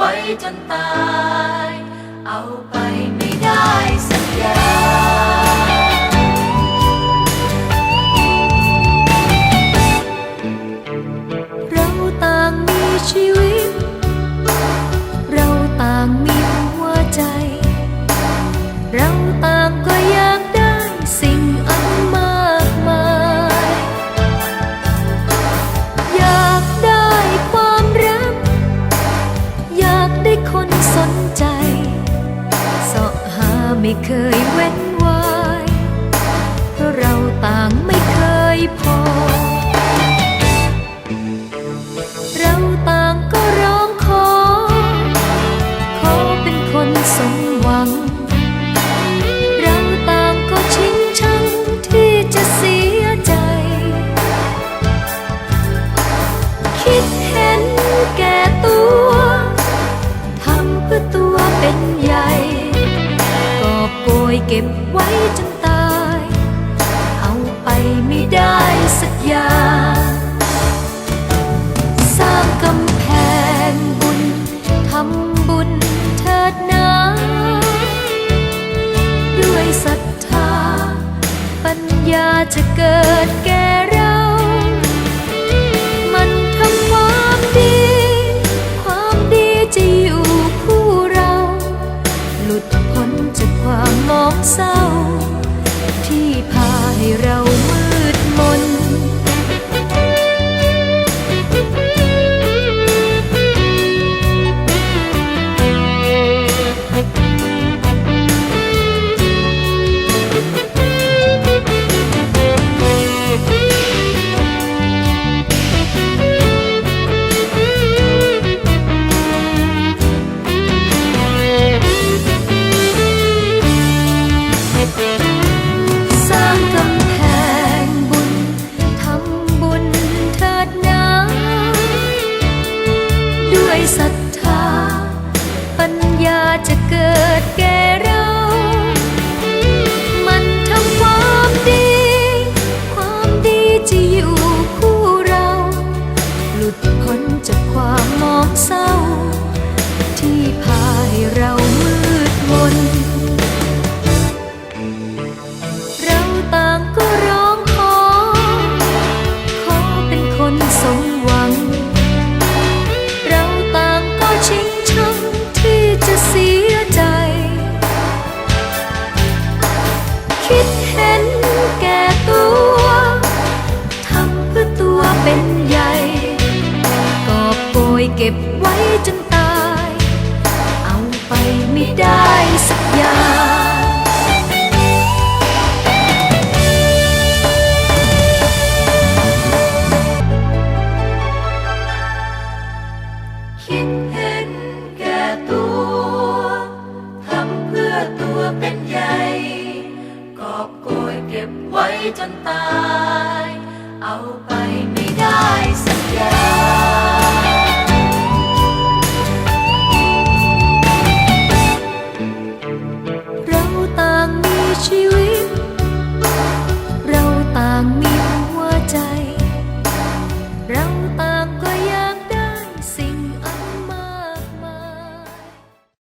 ไว้จนตาย เอาไปไม่ได้สักอย่าง สนใจสาะหาไม่เคยเว้นวายเพราะเราต่าง เก็บไว้จนตาย เอาไปไม่ได้สักอย่างสร้างกำแพงบุญทำบุญเถิดนาด้วยศรัทธา ปัญญาจะเกิดแก่ ญญาจะเกิดแก่เรา เสียใจ คิดเห็นแก่ตัวทำเพื่อตัวเป็นใหญ่ กอบโกยเก็บไว้จนตาย เอาไปไม่ได้ จนตาย เอา